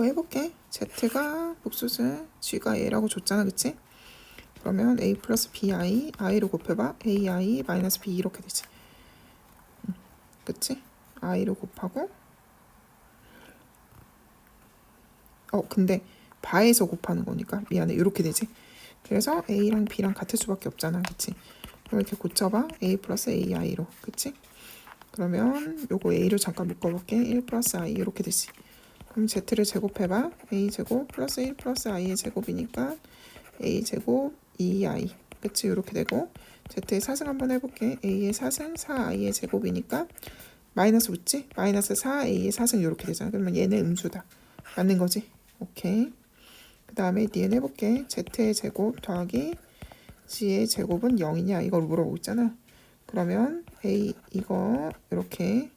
더 해볼게. z가 복수수 g가 a라고 줬잖아, 그치? 그러면 a 플러스 bi, i로 곱해봐. ai 마이너스 b 이렇게 되지. 음, 그치? i로 곱하고 어 근데 바에서 곱하는 거니까 미안해 이렇게 되지. 그래서 a랑 b랑 같을 수밖에 없잖아, 그치? 그럼 이렇게 고쳐봐. a 플러스 ai로, 그치? 그러면 요거 a로 잠깐 묶어볼게. 1 플러스 i 이렇게 되지. 그럼 z를 제곱해봐. a 제곱 플러스 1 플러스 i의 제곱이니까 a 제곱 2i 그치 이렇게 되고 z의 사승 한번 해볼게. a의 사승 4i의 제곱이니까 마이너스 붙지? 마이너스 4a의 사승 이렇게 되잖아. 그러면 얘는 음수다. 맞는 거지? 오케이. 그 다음에 dn 해볼게. z의 제곱 더하기 g의 제곱은 0이냐 이걸 물어보고 있잖아. 그러면 a 이거 이렇게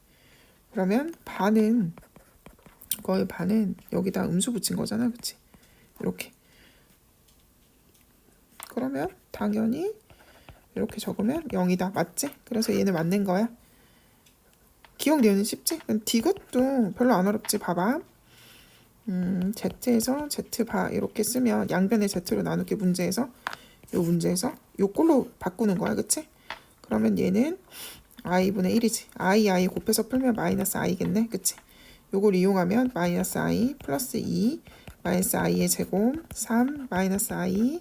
그러면 반은 거의 반은 여기다 음수 붙인 거잖아, 그치? 이렇게. 그러면 당연히 이렇게 적으면 0이다, 맞지? 그래서 얘는 맞는 거야. 기억 내우는 쉽지? D것도 별로 안 어렵지, 봐봐. 음, Z에서 Z바 이렇게 쓰면 양변의 Z로 나누기 문제에서 요 문제에서 요꼴로 바꾸는 거야, 그치? 그러면 얘는 i분의 1이지. i, i 곱해서 풀면 마이너스 i겠네, 그치? 요걸 이용하면 마이너스 i 플러스 2 마이너스 i의 제곱 3 마이너스 i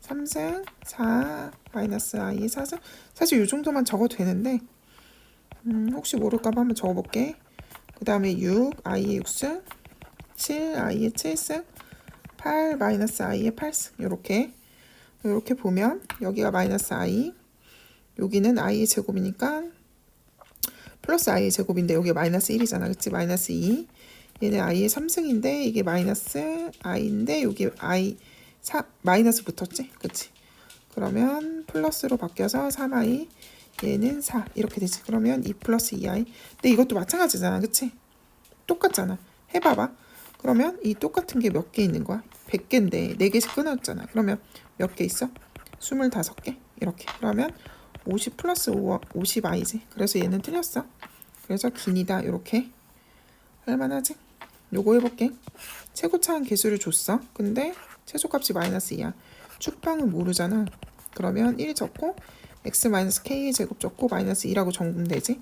3승 4 마이너스 i의 4승 사실 요 정도만 적어도 되는데 음, 혹시 모를까봐 한번 적어볼게. 그 다음에 6 i의 6승 7 i의 7승 8 마이너스 i의 8승 요렇게. 요렇게 보면 여기가 마이너스 i 여기는 i의 제곱이니까 플러스 i의 제곱인데 여기 마이너스 1이잖아. 그치? 마이너스 2. 얘는 i의 3승인데 이게 마이너스 i인데 여기 i 4 마이너스 붙었지? 그치? 그러면 플러스로 바뀌어서 3i 얘는 4 이렇게 되지. 그러면 2 플러스 2i 근데 이것도 마찬가지잖아. 그치? 똑같잖아. 해봐봐. 그러면 이 똑같은 게 몇 개 있는 거야? 100개인데 4개씩 끊었잖아. 그러면 몇 개 있어? 25개? 이렇게. 그러면 50 플러스 5, 50i지. 그래서 얘는 틀렸어. 그래서 긴이다. 이렇게 할만하지? 요거 해볼게. 최고차한 개수를 줬어. 근데 최소값이 마이너스 2야. 축방은 모르잖아. 그러면 1 적고 x 마이너스 k의 제곱 적고 마이너스 2라고 적으면 되지.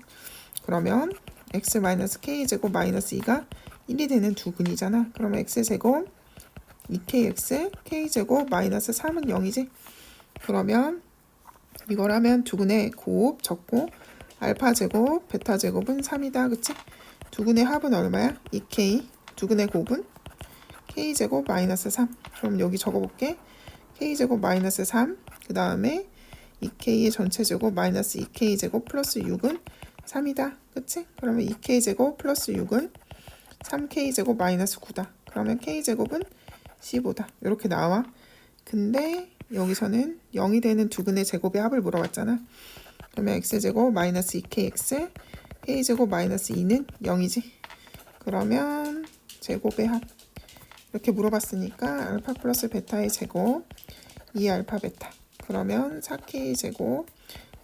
그러면 x 마이너스 k의 제곱 마이너스 2가 1이 되는 두 근이잖아. 그러면 x 제곱 2kx k 제곱 마이너스 3은 0이지. 그러면 이걸 하면 두근의 곱 적고 알파 제곱 베타 제곱은 3이다. 그치? 두근의 합은 얼마야? 2k 두근의 곱은 k 제곱 마이너스 3 그럼 여기 적어볼게. K 제곱 마이너스 3 그 다음에 2k의 전체 제곱 마이너스 2k 제곱 플러스 6은 3이다. 그치? 그러면 2k 제곱 플러스 6은 3k 제곱 마이너스 9다. 그러면 k 제곱은 15다. 이렇게 나와. 근데 여기서는 0이 되는 두근의 제곱의 합을 물어봤잖아. 그러면 x제곱 마이너스 2kx k제곱 마이너스 2는 0이지. 그러면 제곱의 합 이렇게 물어봤으니까 알파 플러스 베타의 제곱 2알파 베타 그러면 4k제곱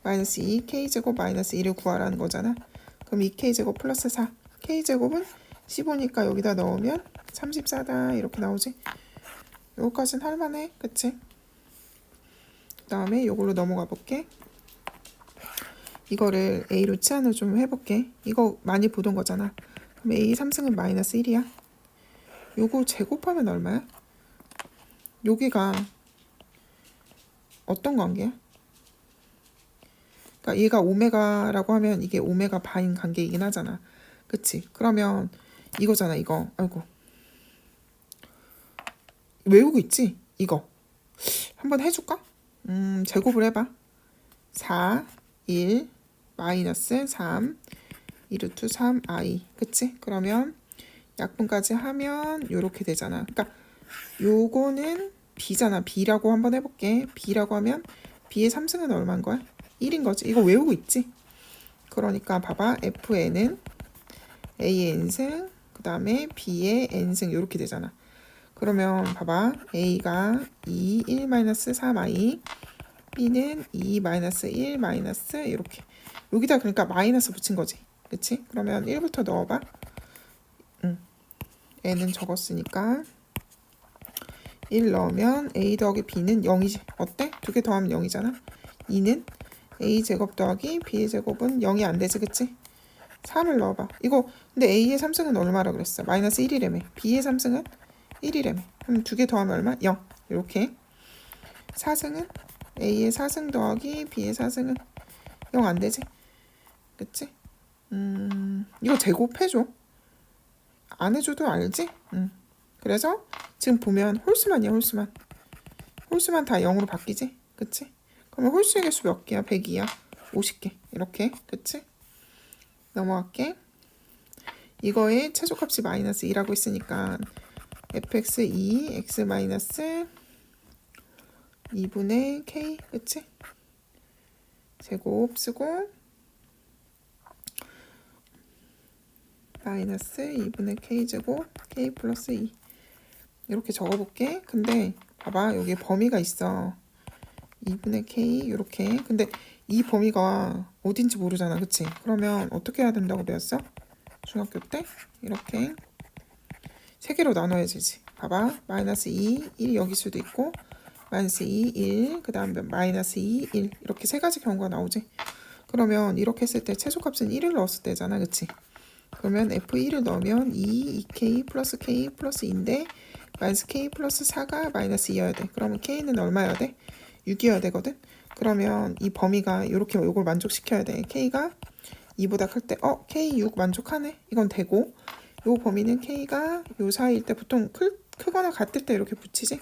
마이너스 2k제곱 마이너스 2를 구하라는 거잖아. 그럼 2k제곱 플러스 4 k제곱은 15니까 여기다 넣으면 34다 이렇게 나오지. 요거까진 할만해 그치? 다음에 이걸로 넘어가 볼게. 이거를 A로 치환을 좀 해볼게. 이거 많이 보던 거잖아. 그럼 A 3승은 마이너스 1이야. 요거 제곱하면 얼마야? 여기가 어떤 관계야? 그러니까 얘가 오메가라고 하면 이게 오메가 바인 관계이긴 하잖아. 그치? 그러면 이거잖아 이거. 아이고. 외우고 있지? 이거. 한번 해줄까? 음, 제곱을 해봐. 4, 1, 마이너스 3, 2루트 3i. 그치? 그러면 약분까지 하면 요렇게 되잖아. 그러니까 요거는 b잖아. b라고 한번 해볼게. b라고 하면 b의 3승은 얼마인 거야? 1인 거지. 이거 외우고 있지? 그러니까 봐봐. fn은 a의 n승, 그 다음에 b의 n승 요렇게 되잖아. 그러면 봐봐. A가 2, 1 마이너스 3i B는 2 마이너스 1 마이너스 이렇게 여기다 그러니까 마이너스 붙인 거지. 그치? 그러면 1부터 넣어봐. 응. n은 적었으니까 1 넣으면 a 더하기 b는 0이지. 어때? 두 개 더하면 0이잖아. 2는 a 제곱 더하기 b의 제곱은 0이 안 되지, 그치? 3을 넣어봐. 이거 근데 a의 3승은 얼마라 그랬어? 마이너스 1이래매. b의 3승은 1이래매. 그럼 두 개 더하면 얼마? 0. 이렇게. 4승은 a의 4승 더하기 b의 4승은 0 안 되지? 그치? 음, 이거 제곱해줘. 안 해줘도 알지? 음. 그래서 지금 보면 홀수만이야, 홀수만. 홀수만 다 0으로 바뀌지? 그치? 그러면 홀수의 개수 몇 개야? 100이야. 50개. 이렇게. 그치? 넘어갈게. 이거의 최소값이 마이너스 2라고 했으니까 fx 2 x 마이너스 2분의 k 그치? 제곱 쓰고 마이너스 2분의 k 제곱 k 플러스 2 이렇게 적어볼게. 근데 봐봐 여기 범위가 있어. 2분의 k 이렇게. 근데 이 범위가 어딘지 모르잖아, 그치? 그러면 어떻게 해야 된다고 배웠어? 중학교 때 이렇게 세 개로 나눠야 되지. 봐봐 마이너스 2, 1이 여기 수도 있고 마이너스 2, 1, 그 다음에 마이너스 2, 1 이렇게 세 가지 경우가 나오지. 그러면 이렇게 했을 때 최소값은 1을 넣었을 때잖아, 그치? 그러면 F1을 넣으면 2, 2K 플러스 K 플러스 2인데 마이너스 K 플러스 4가 마이너스 2여야 돼. 그러면 K는 얼마여야 돼? 6이어야 되거든. 그러면 이 범위가 이렇게 요걸 만족시켜야 돼. K가 2보다 클 때, 어, K 6 만족하네. 이건 되고, 요 범위는 K가 요 사이일 때 보통 클, 크거나 같을 때 이렇게 붙이지.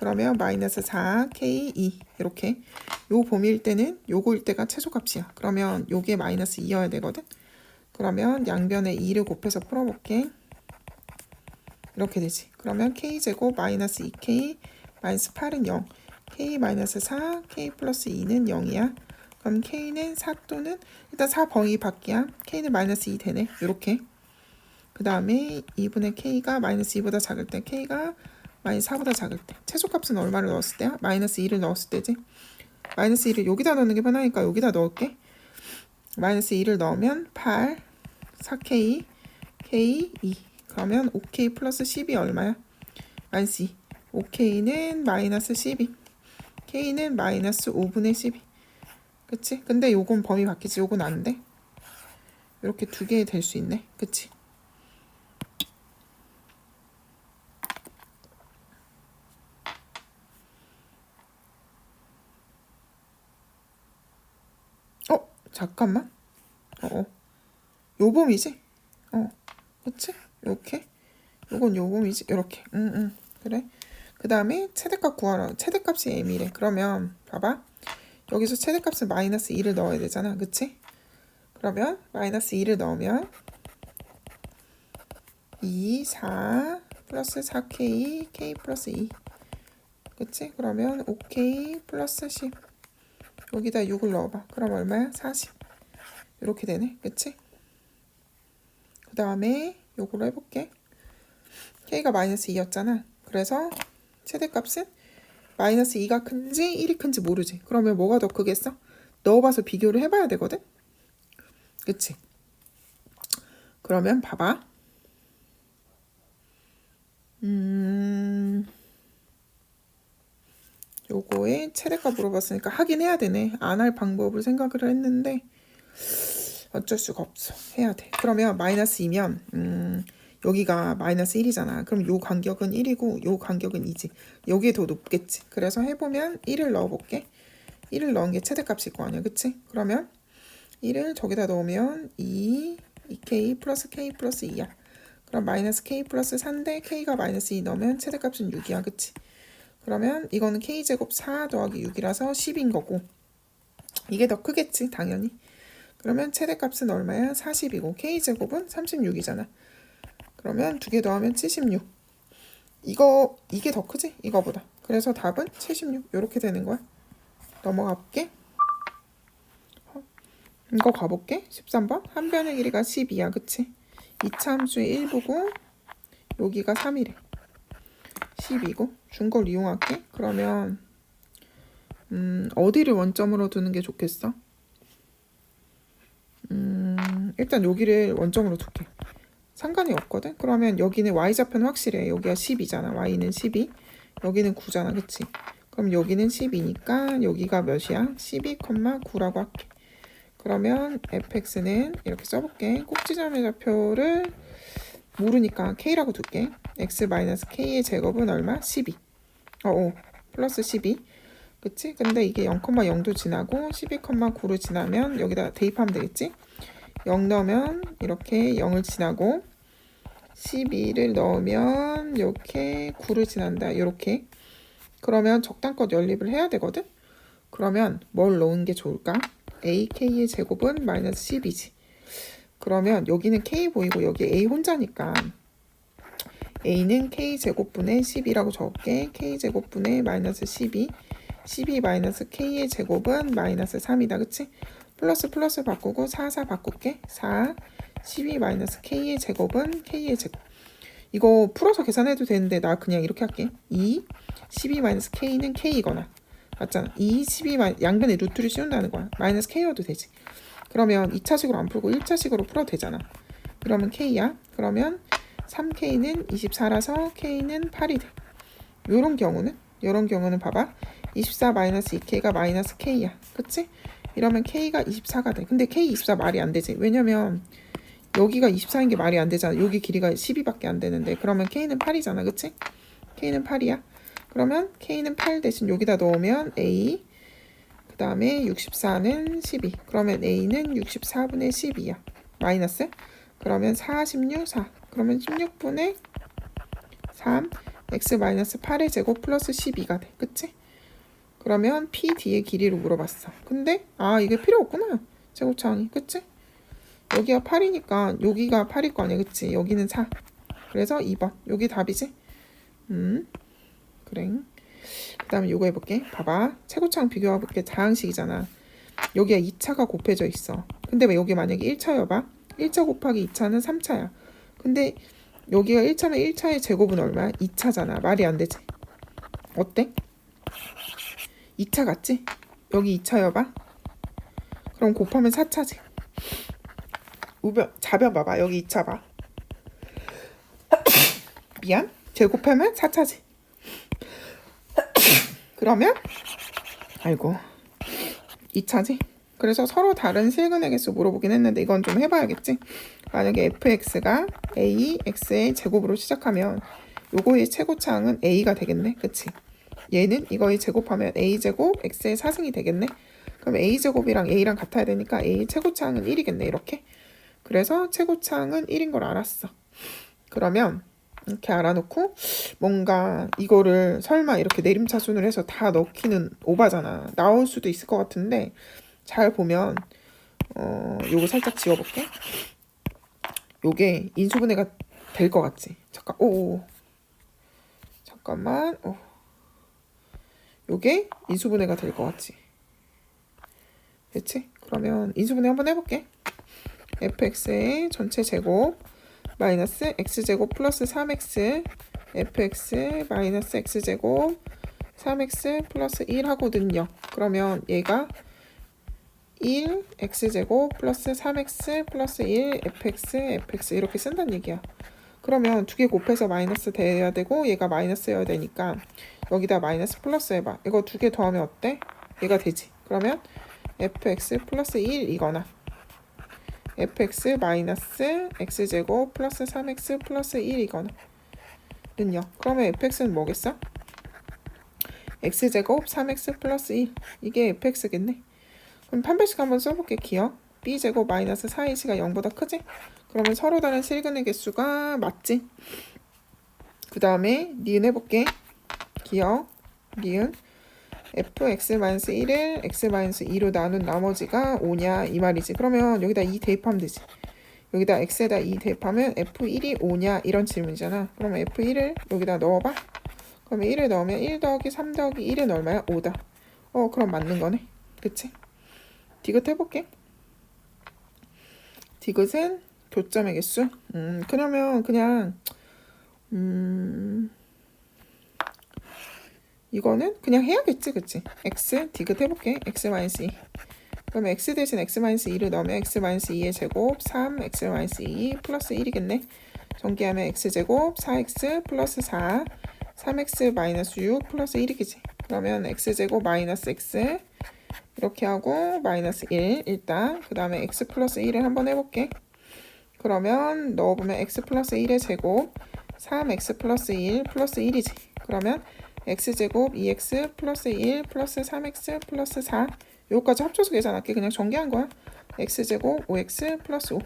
그러면 마이너스 4, K 2 이렇게 요 범위일 때는 요거일 때가 최소값이야. 그러면 요게 마이너스 2여야 되거든. 그러면 양변에 2를 곱해서 풀어볼게. 이렇게 되지. 그러면 k제곱 마이너스 2k 마이너스 8은 0. k 마이너스 4, k 플러스 2는 0이야. 그럼 k는 4 또는 일단 4 범위 밖이야. k는 마이너스 2 되네. 이렇게. 그 다음에 2분의 k가 마이너스 2보다 작을 때 k가 마이너스 4보다 작을 때 최소값은 얼마를 넣었을 때야? 마이너스 2를 넣었을 때지. 마이너스 2를 여기다 넣는 게 편하니까 여기다 넣을게. 마이너스 2를 넣으면 8, 4k, k 2 그러면 5k 플러스 10이 얼마야? 마이너스 2 5k는 마이너스 12 k는 마이너스 5분의 12 그치? 근데 요건 범위 바뀌지 요건 안 돼. 이렇게 두 개 될 수 있네. 그치? 어? 잠깐만. 어, 어. 요 범위지? 어. 그치? 이렇게. 요건 요 범위지? 이렇게. 응, 응. 그래. 그 다음에 최대값 구하라. 최대값이 m이래. 그러면 봐봐. 여기서 최대값은 마이너스 2를 넣어야 되잖아. 그치? 그러면 마이너스 2를 넣으면 2, 4 플러스 4k, k 플러스 2. 그치? 그러면 5k 플러스 10. 여기다 6을 넣어봐. 그럼 얼마야? 40. 이렇게 되네. 그치? 그 다음에 요거로 해볼게. k가 마이너스 2였잖아. 그래서 최대값은 마이너스 2가 큰지 1이 큰지 모르지. 그러면 뭐가 더 크겠어? 넣어봐서 비교를 해봐야 되거든? 그치? 그러면 봐봐. 음, 요거에 최대값 물어봤으니까 하긴 해야 되네. 안 할 방법을 생각을 했는데 어쩔 수가 없어. 해야 돼. 그러면 마이너스 2면 음, 여기가 마이너스 1이잖아. 그럼 요 간격은 1이고 요 간격은 2지. 여기에 더 높겠지. 그래서 해보면 1을 넣어볼게. 1을 넣은 게 최대값일 거 아니야. 그치? 그러면 1을 저기다 넣으면 2, 2k 플러스 k 플러스 2야. 그럼 마이너스 k 플러스 4인데 k가 마이너스 2 넣으면 최대값은 6이야. 그치? 그러면 이거는 k제곱 4 더하기 6이라서 10인 거고 이게 더 크겠지. 당연히. 그러면 최대값은 얼마야? 40이고 k제곱은 36이잖아. 그러면 두 개 더하면 76. 이거 이게 더 크지? 이거보다. 그래서 답은 76. 이렇게 되는 거야. 넘어가 볼게. 어, 이거 가볼게. 13번. 한 변의 길이가 12야. 그치? 이차 함수의 일부고 여기가 3이래. 12고 준 걸 이용할게. 그러면 음, 어디를 원점으로 두는 게 좋겠어? 음, 일단 여기를 원점으로 둘게. 상관이 없거든. 그러면 여기는 y좌표는 확실해. 여기가 10이잖아. y는 12. 여기는 9잖아. 그치? 그럼 여기는 10이니까 여기가 몇이야? 12,9라고 할게. 그러면 fx는 이렇게 써볼게. 꼭지점의 좌표를 모르니까 k라고 둘게. x-k의 제곱은 얼마? 12. 어, 어, 플러스 12. 그치? 근데 이게 0,0도 지나고 12,9로 지나면 여기다 대입하면 되겠지? 0 넣으면 이렇게 0을 지나고 12를 넣으면 이렇게 9를 지난다. 이렇게. 그러면 적당껏 연립을 해야 되거든? 그러면 뭘 넣은 게 좋을까? ak의 제곱은 마이너스 10이지. 그러면 여기는 k 보이고 여기 a 혼자니까 a는 k 제곱분의 10이라고 적을게. k 제곱분의 마이너스 12. 12 마이너스 k의 제곱은 마이너스 3이다. 그치? 플러스 플러스 바꾸고 4, 4 바꿀게. 4, 12 마이너스 k의 제곱은 k의 제곱. 이거 풀어서 계산해도 되는데 나 그냥 이렇게 할게. 2, 12 마이너스 k는 k이거나 맞잖아. 2, 12 마이 양변에 루트를 씌운다는 거야. 마이너스 k여도 되지. 그러면 2차식으로 안 풀고 1차식으로 풀어도 되잖아. 그러면 k야. 그러면 3k는 24라서 k는 8이 돼. 요런 경우는 요런 경우는 봐봐. 24 마이너스 2k가 마이너스 k야. 그치? 이러면 k가 24가 돼. 근데 k 24 말이 안 되지. 왜냐면 여기가 24인 게 말이 안 되잖아. 여기 길이가 12밖에 안 되는데 그러면 k는 8이잖아. 그치? k는 8이야. 그러면 k는 8 대신 여기다 넣으면 a 그 다음에 64는 12 그러면 a는 64분의 12야. 마이너스 그러면 46, 4 그러면 16분의 3 x 마이너스 8의 제곱 플러스 12가 돼. 그치? 그러면 p d의 길이로 물어봤어. 근데 아 이게 필요 없구나. 제곱차항이. 그치? 여기가 8이니까 여기가 8일 거 아니야. 그치? 여기는 4. 그래서 2번. 여기 답이지? 음. 그래. 그 다음에 요거 해볼게. 봐봐. 최고차항 비교해볼게. 자항식이잖아. 여기가 2차가 곱해져 있어. 근데 왜 여기 만약에 1차여봐? 1차 곱하기 2차는 3차야. 근데 여기가 1차면 1차의 제곱은 얼마야? 2차잖아. 말이 안 되지. 어때? 2차 같지? 여기 2차여봐. 그럼 곱하면 4차지. 우변, 좌변 봐봐. 여기 2차 봐. 미안. 제곱하면 4차지. 그러면 아이고 2차지. 그래서 서로 다른 실근의 개수 물어보긴 했는데 이건 좀 해봐야겠지. 만약에 fx가 a x의 제곱으로 시작하면 요거의 최고차항은 a가 되겠네. 그치? 얘는 이거의 제곱하면 a 제곱 x의 사승이 되겠네. 그럼 a 제곱이랑 a랑 같아야 되니까 a 최고차항은 1이겠네. 이렇게. 그래서 최고차항은 1인 걸 알았어. 그러면 이렇게 알아놓고 뭔가 이거를 설마 이렇게 내림차순을 해서 다 넣기는 오바잖아. 나올 수도 있을 것 같은데 잘 보면 어 요거 살짝 지워볼게. 요게 인수분해가 될 것 같지? 잠깐 오 잠깐만 오 요게 인수분해가 될 것 같지? 그치? 그러면 인수분해 한번 해볼게. fx의 전체 제곱 마이너스 x제곱 플러스 3x fx 마이너스 x제곱 3x 플러스 1 하거든요. 그러면 얘가 1 x제곱 플러스 3x 플러스 1 fx fx 이렇게 쓴다는 얘기야. 그러면 두 개 곱해서 마이너스 돼야 되고 얘가 마이너스여야 되니까 여기다 마이너스 플러스 해봐. 이거 두 개 더하면 어때? 얘가 되지. 그러면 fx 플러스 1이거나 fx 마이너스 x제곱 플러스 3x 플러스 1이거나 는요. 그러면 fx는 뭐겠어? x제곱 3x 플러스 1 이게 fx겠네. 그럼 판별식 한번 써볼게. 기억 b제곱 마이너스 4ac가 0보다 크지? 그러면 서로 다른 실근의 개수가 맞지? 그 다음에 니은 해볼게. 기억 니은 fx-1을 x-2로 나눈 나머지가 5냐 이 말이지. 그러면 여기다 2 대입하면 되지. 여기다 x에다 2 대입하면 f1이 5냐 이런 질문이잖아. 그러면 f1을 여기다 넣어봐. 그러면 1을 넣으면 1 더하기 3 더하기 1은 얼마야? 5다. 어 그럼 맞는 거네. 그치? 디귿 해볼게. 디귿은 교점의 개수. 음 그러면 그냥 음 이거는 그냥 해야겠지, 그치? x 디귿 해볼게. x 마이너스 2. 그러면 x 대신 x 마이너스 2를 넣으면 x 마이너스 2의 제곱 3 x 마이너스 2 플러스 1이겠네. 전개하면 x제곱 4x 플러스 4 3x 마이너스 6 플러스 1이겠지 그러면 x제곱 마이너스 x 이렇게 하고 마이너스 1 일단 그 다음에 x 플러스 1을 한번 해볼게 그러면 넣어보면 x 플러스 1의 제곱 3x 플러스 1 플러스 1이지 그러면 x제곱 2x 플러스 1 플러스 3x 플러스 4 요거까지 합쳐서 계산할게. 그냥 전개한 거야. x제곱 5x 플러스 5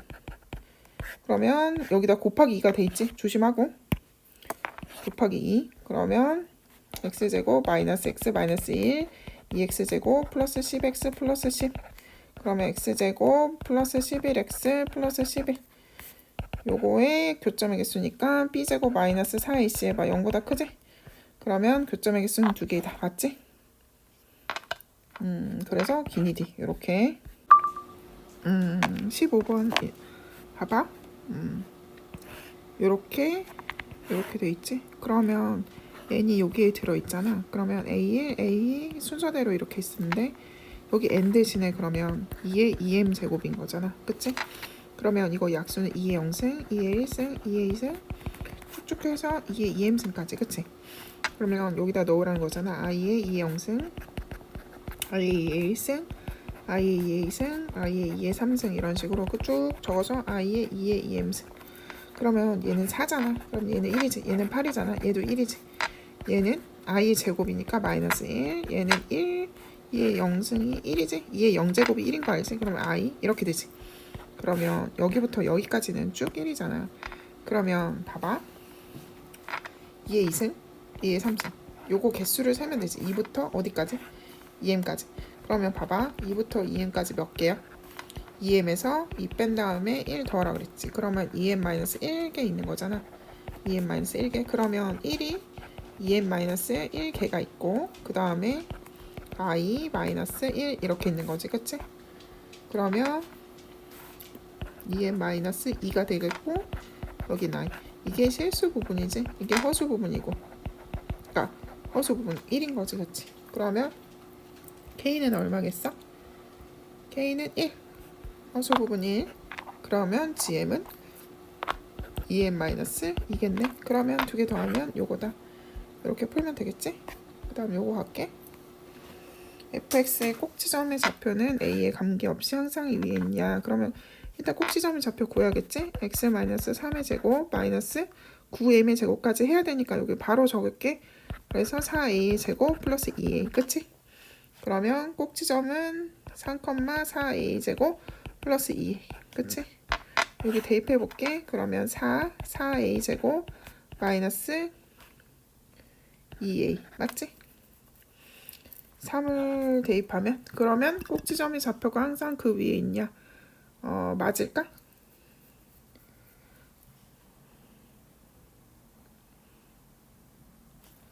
그러면 여기다 곱하기 2가 돼 있지? 조심하고. 곱하기 2 그러면 x제곱 마이너스 x 마이너스 1 2x제곱 플러스 10x 플러스 10 그러면 x제곱 플러스 11x 플러스 11 요거의 교점의 개수니까 b제곱 마이너스 4ac 해봐. 0보다 크지? 그러면 교점의 개수는 두 개 다 맞지? 음 그래서 기니디 이렇게 음 15번 봐봐 음 요렇게 요렇게 돼 있지? 그러면 n이 여기에 들어있잖아 그러면 a1, a 순서대로 이렇게 있는데 여기 n 대신에 그러면 2의 2m 제곱인 거잖아 그치? 그러면 이거 약수는 2의 0승, 2의 1승, 2의 2승 쭉쭉 해서 2의 2m승까지 그치? 그러면 여기다 넣으라는 거잖아. i의 2의 0승, i의 2의 1승, i의 2의 2승, i의 2의 3승 이런 식으로 그쭉 적어서 i의 2의 2m승 그러면 얘는 4잖아. 그럼 얘는 1이지. 얘는 8이잖아. 얘도 1이지. 얘는 i의 제곱이니까 마이너스 1 얘는 1 2의 0승이 1이지. 2의 0제곱이 1인 거 알지? 그러면 i 이렇게 되지. 그러면 여기부터 여기까지는 쭉 1이잖아. 그러면 봐봐. 2의 2승 2의 3승 요거 개수를 세면 되지. 2부터 어디까지? 2m까지. 그러면 봐봐. 2부터 2m까지 몇 개야? 2m에서 2 뺀 다음에 1 더하라 그랬지. 그러면 2m-1개 있는 거잖아. 2m-1개. 그러면 1이 2m-1개가 있고 그 다음에 i-1 이렇게 있는 거지. 그치? 그러면 2m-2가 되겠고 여기 i 이게 실수 부분이지? 이게 허수 부분이고 그러니까 허수 부분 1인 거지 그치? 그러면 k는 얼마겠어? k는 1 허수 부분 1 그러면 gm은 2m-2겠네 그러면 두 개 더하면 요거다 이렇게 풀면 되겠지? 그 다음 요거 할게 fx의 꼭지점의 좌표는 a에 관계없이 항상 이 위에 있냐 그러면 일단 꼭지점의 좌표 구해야겠지? x-3의 제곱 마이너스 9m의 제곱까지 해야 되니까 여기 바로 적을게 그래서 4a 제곱 플러스 2a 그치? 그러면 꼭지점은 3,4a 제곱 플러스 2 그치? 여기 대입해 볼게 그러면 4 4a 제곱 마이너스 2a 맞지? 3을 대입하면 그러면 꼭지점의 좌표가 항상 그 위에 있냐 어 맞을까?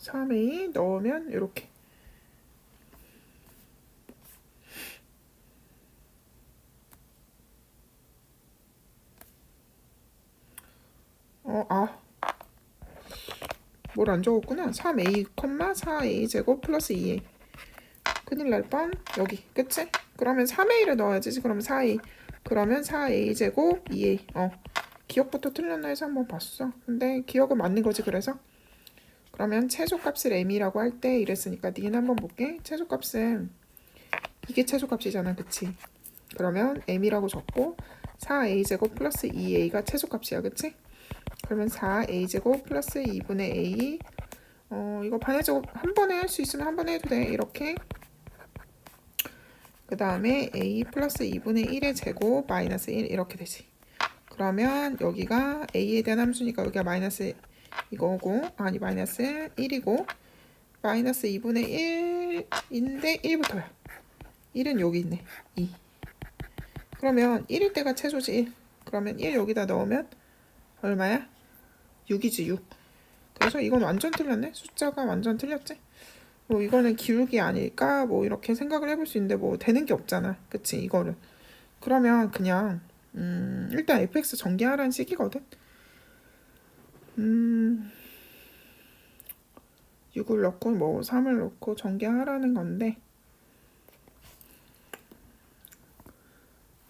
삼에 넣으면 이렇게 어, 아. 뭘 안 적었구나. 3a, 4a 제곱 플러스 2a. 큰일 날 뻔. 여기. 그치? 그러면 3a를 넣어야지. 그러면 4a. 그러면 4a 제곱 2a. 어. 기억부터 틀렸나 해서 한번 봤어. 근데 기억은 맞는 거지. 그래서. 그러면 최소값을 m이라고 할 때 이랬으니까 니는 한번 볼게. 최소값은 이게 최소값이잖아. 그치? 그러면 m이라고 적고 4a 제곱 플러스 2a가 최소값이야. 그치? 그러면 4a 제곱 플러스 2분의 a 어 이거 반의 제곱 한 번에 할 수 있으면 한 번에 해도 돼 이렇게 그 다음에 a 플러스 2분의 1의 제곱 마이너스 1 이렇게 되지 그러면 여기가 a에 대한 함수니까 여기가 마이너스 이거고 아니 마이너스 1이고 마이너스 2분의 1인데 1부터야. 1은 여기 있네. 2 그러면 1일 때가 최소지 1 그러면 1 여기다 넣으면 얼마야? 6이지 6 그래서 이건 완전 틀렸네. 숫자가 완전 틀렸지? 뭐 이거는 기울기 아닐까? 뭐 이렇게 생각을 해볼 수 있는데 뭐 되는 게 없잖아. 그치? 이거를. 그러면 그냥 음 일단 fx 전개하라는 식이거든 음. 6을 넣고 뭐 3을 넣고 전개하라는 건데.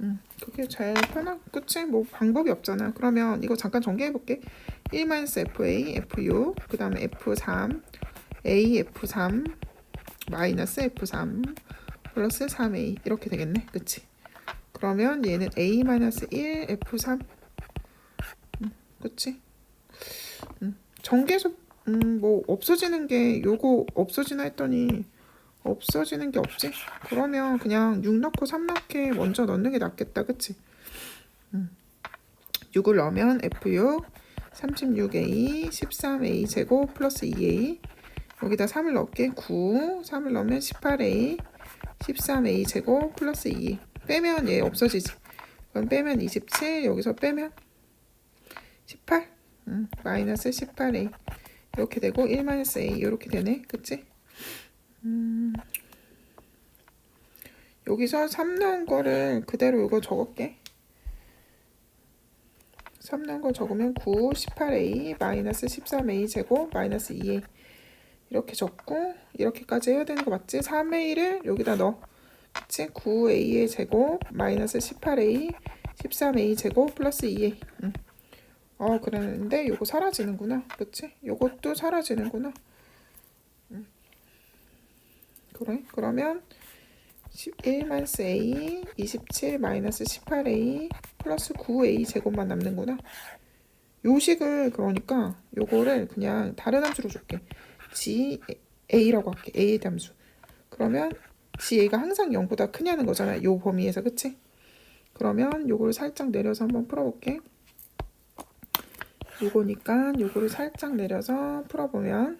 음 그게 제일 편한 그치? 뭐 방법이 없잖아. 그러면 이거 잠깐 정리해 볼게. 1-FA, FU 그 다음에 F3 A, F3 마이너스 F3 플러스 3A 이렇게 되겠네. 그치? 그러면 얘는 A 마이너스 1 F3 음, 그치? 음, 전개수 음, 뭐 없어지는 게 요거 없어지나 했더니 없어지는 게 없지? 그러면 그냥 6 넣고 3 넣게 먼저 넣는 게 낫겠다. 그치? 음. 6을 넣으면 F6 36A 13A 제곱 플러스 2A 여기다 3을 넣을게. 9 3을 넣으면 18A 13A 제곱 플러스 2 빼면 얘 없어지지. 그럼 빼면 27 여기서 빼면 18 음, 마이너스 18A 이렇게 되고 1 마이너스 A 이렇게 되네 그치? 음, 여기서 3 넣은 거를 그대로 이거 적을게 3 넣은 거 적으면 9 18A 마이너스 13A 제곱 마이너스 2A 이렇게 적고 이렇게까지 해야 되는 거 맞지? 3A를 여기다 넣어 그치? 9A의 제곱 마이너스 18A 13A 제곱 플러스 2A 응. 어 그랬는데 요거 사라지는구나 그치? 요것도 사라지는구나 응. 그래 그러면 11 마이너스 A 27 마이너스 18A 플러스 9A 제곱만 남는구나 요 식을 그러니까 요거를 그냥 다른 함수로 줄게 G A라고 할게 A의 함수 그러면 GA가 항상 0보다 크냐는 거잖아. 요 범위에서 그치? 그러면 요거를 살짝 내려서 한번 풀어볼게. 요거니까 요거를 살짝 내려서 풀어보면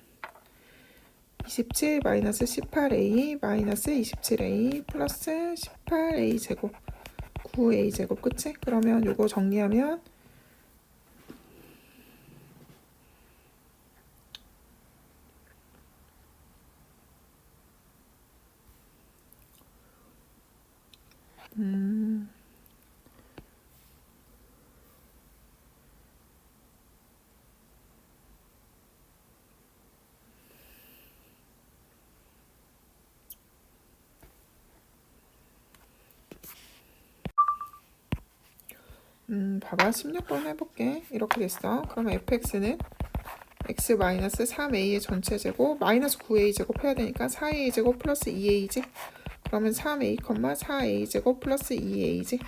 27 마이너스 18a 마이너스 27a 플러스 18a 제곱 9a 제곱 그치? 그러면 요거 정리하면 음. 음, 봐봐. 16번 해볼게. 이렇게 됐어. 그러면 fx는 x 마이너스 3a의 전체 제곱 마이너스 9a 제곱 해야 되니까 4a 제곱 플러스 2a지. 그러면 3a, 4a 제곱 플러스 2a지.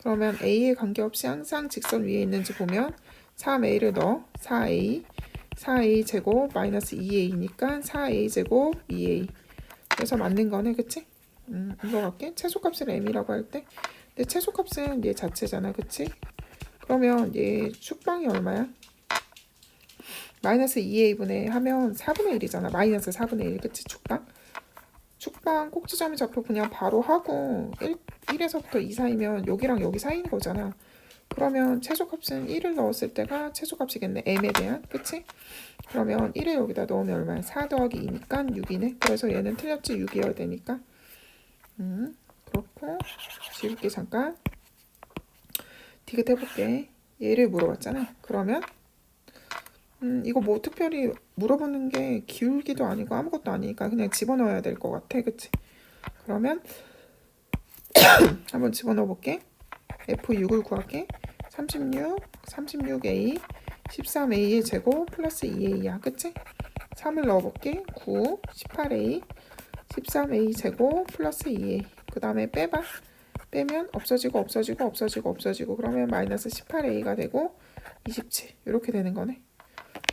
그러면 a에 관계없이 항상 직선 위에 있는지 보면 3a를 넣어 4a 4a 제곱 마이너스 2a니까 4a 제곱 2a 그래서 맞는 거네 그치? 음, 이거 갈게 최소값을 m이라고 할 때 근데 최소값은 얘 자체잖아 그치? 그러면 얘 축방이 얼마야? 마이너스 2a분의 하면 4분의 1이잖아 마이너스 4분의 1 그치 축방? 축방 꼭지점이 잡혀 그냥 바로 하고 1, 1에서부터 2 사이면 여기랑 여기 사이인 거잖아. 그러면 최소값은 1을 넣었을 때가 최소값이겠네. m에 대한. 그치? 그러면 1을 여기다 넣으면 얼마야? 4 더하기 2니까 6이네. 그래서 얘는 틀렸지. 6이어야 되니까. 음, 그렇고 지울게 잠깐. 디귿 해볼게. 얘를 물어봤잖아. 그러면 음, 이거 뭐 특별히 물어보는 게 기울기도 아니고 아무것도 아니니까 그냥 집어넣어야 될 것 같아. 그치? 그러면 한번 집어넣어 볼게. F6을 구할게. 36, 36A, 13A의 제곱 플러스 2A야. 그치? 3을 넣어 볼게. 9, 18A, 13A 제곱 플러스 2A. 그 다음에 빼봐. 빼면 없어지고 없어지고 없어지고 없어지고. 그러면 마이너스 18A가 되고 27 이렇게 되는 거네.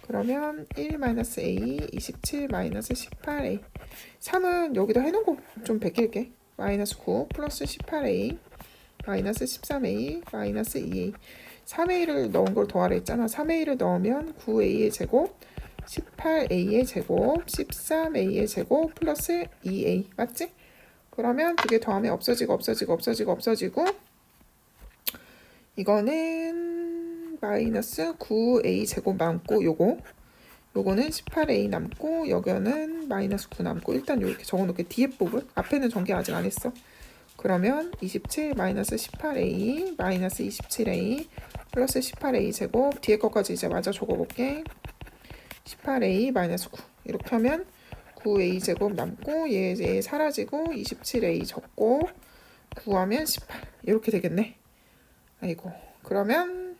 그러면 1-a 27-18a 3은 여기다 해놓은 거 좀 베낄게. 마이너스 9 플러스 18a 마이너스 13a 마이너스 2a 3a를 넣은 걸 더하라 했잖아. 3a를 넣으면 9a의 제곱 18a의 제곱 13a의 제곱 플러스 2a 맞지? 그러면 두 개 더하면 없어지고 없어지고 없어지고 없어지고 이거는 마이너스 9a 제곱 남고 요거. 요거는 18a 남고 여기는 마이너스 9 남고 일단 이렇게 적어놓게. 뒤에 부분. 앞에는 전개 아직 안 했어. 그러면 27 마이너스 18a 마이너스 27a 플러스 18a 제곱. 뒤에 것까지 이제 마저 적어볼게. 18a 마이너스 9 이렇게 하면 9a 제곱 남고 얘, 얘 사라지고 27a 적고 9하면 18 이렇게 되겠네. 아이고. 그러면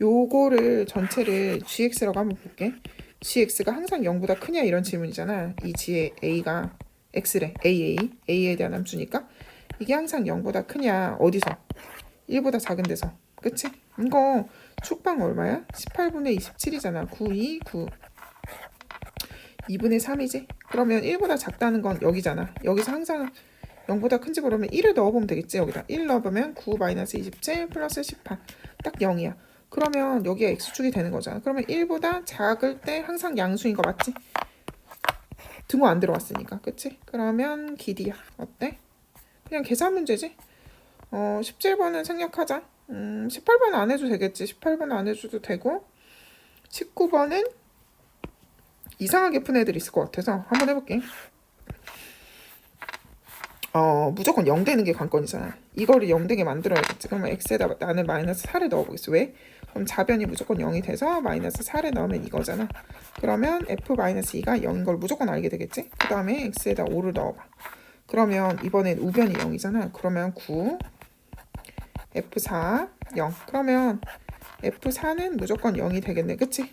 요거를 전체를 gx라고 한번 볼게. gx가 항상 0보다 크냐 이런 질문이잖아. 이 g의 a가 x래. Aa a에 대한 함수니까. 이게 항상 0보다 크냐. 어디서? 1보다 작은 데서. 그치? 이거 축방 얼마야? 18분의 27이잖아. 9, 2, 9 2분의 3이지? 그러면 1보다 작다는 건 여기잖아. 여기서 항상 0보다 큰지 모르면 1을 넣어보면 되겠지 여기다. 1 넣어보면 9 마이너스 27 플러스 18 딱 0이야. 그러면 여기가 x축이 되는 거잖아. 그러면 1보다 작을 때 항상 양수인 거 맞지? 등호 안 들어왔으니까. 그치? 그러면 길이야. 어때? 그냥 계산 문제지? 어 17번은 생략하자. 음 18번 안 해도 되겠지. 18번 안 해줘도 되고 19번은 이상하게 푼 애들 있을 것 같아서 한번 해볼게. 어 무조건 0 되는 게 관건이잖아. 이거를 0 되게 만들어야겠지. 그러면 x에다 나는 마이너스 4를 넣어보겠어. 왜? 그럼 자변이 무조건 0이 돼서 마이너스 4를 넣으면 이거잖아. 그러면 f-2가 0인 걸 무조건 알게 되겠지? 그 다음에 x에다 5를 넣어봐. 그러면 이번엔 우변이 0이잖아. 그러면 9 F4 0 그러면 F4는 무조건 0이 되겠네. 그치?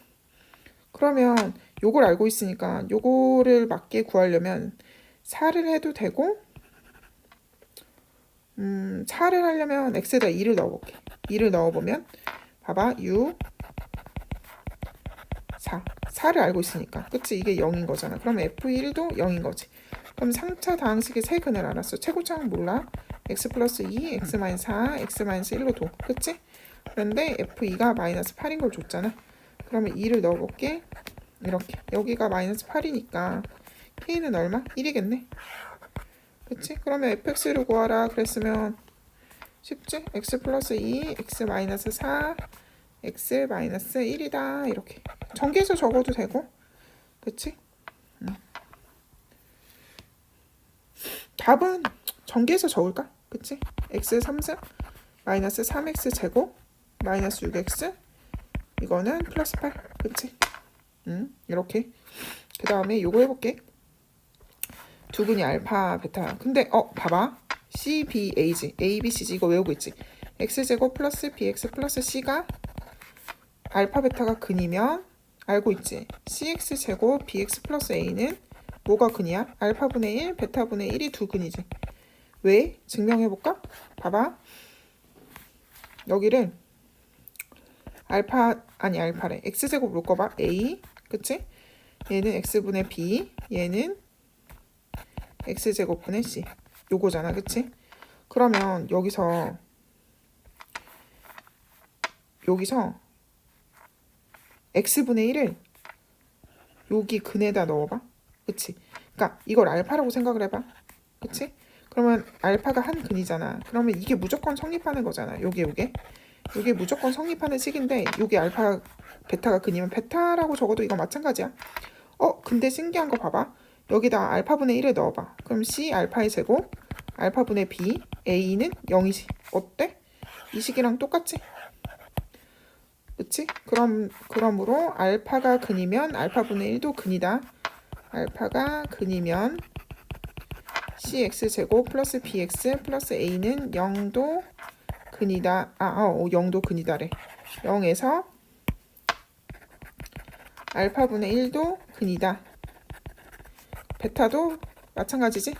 그러면 요걸 알고 있으니까 요거를 맞게 구하려면 4를 해도 되고 음 4를 하려면 x에다 2를 넣어볼게 2를 넣어보면 봐봐 6 4 4를 알고 있으니까 그치? 이게 0인 거잖아 그러면 F1도 0인 거지 그럼 3차 다항식의 세 근을 알았어 최고차는 몰라 x 플러스 2, x 마이너스 4, x 마이너스 1로 도. 그치? 그런데 f2가 마이너스 8인 걸 줬잖아. 그러면 2를 넣어볼게. 이렇게. 여기가 마이너스 8이니까 k는 얼마? 1이겠네. 그치? 그러면 fx를 구하라 그랬으면 쉽지? x 플러스 2, x 마이너스 4, x 마이너스 1이다. 이렇게. 전개해서 적어도 되고. 그치? 음. 답은 전개해서 적을까? 그치? x 3승 마이너스 3x 제곱 마이너스 6x 이거는 플러스 8 그치? 음 이렇게. 그 다음에 요거 해볼게. 두근이 알파 베타. 근데 어 봐봐. C, B, A지 A, B, C지 이거 외우고 있지? X제곱 플러스 bx 플러스 c가 알파 베타가 근이면 알고 있지? Cx 제곱 bx 플러스 a는 뭐가 근이야? 알파분의 1, 베타분의 1이 두 근이지. 왜? 증명해볼까? 봐봐. 여기를 알파 아니 알파래. X제곱 묶어봐. A 그치? 얘는 x분의 b 얘는 x제곱분의 c 요거잖아 그치? 그러면 여기서 여기서 x분의 1을 여기 근에다 넣어봐 그치? 그러니까 이걸 알파라고 생각을 해봐 그치? 그러면 알파가 한 근이잖아. 그러면 이게 무조건 성립하는 거잖아. 요게 요게. 요게 무조건 성립하는 식인데 요게 알파 베타가 근이면 베타라고 적어도 이거 마찬가지야. 어 근데 신기한 거 봐봐. 여기다 알파분의 1을 넣어봐. 그럼 C 알파의 제곱 알파분의 B A는 0이지. 어때? 이 식이랑 똑같지? 그치? 그럼 그러므로 알파가 근이면 알파분의 1도 근이다. 알파가 근이면 cx 제곱 플러스 bx 플러스 a는 0도 근이다. 아, 어, 0도 근이다래. 0에서 알파분의 1도 근이다. 베타도 마찬가지지?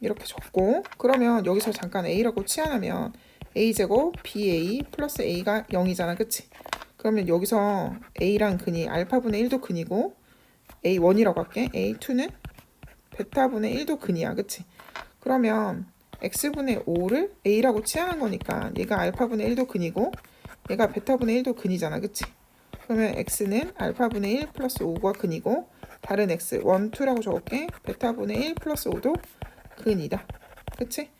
이렇게 적고 그러면 여기서 잠깐 a라고 치환하면 a제곱 ba 플러스 a가 0이잖아. 그치? 그러면 여기서 a랑 근이 알파분의 1도 근이고 a1이라고 할게. a2는 베타분의 1도 근이야. 그치? 그러면 x분의 5를 a라고 치환한 거니까 얘가 알파분의 1도 근이고 얘가 베타분의 1도 근이잖아. 그치? 그러면 x는 알파분의 1 플러스 5가 근이고 다른 x 1, 2라고 적을게. 베타분의 1 플러스 5도 근이다. 그치?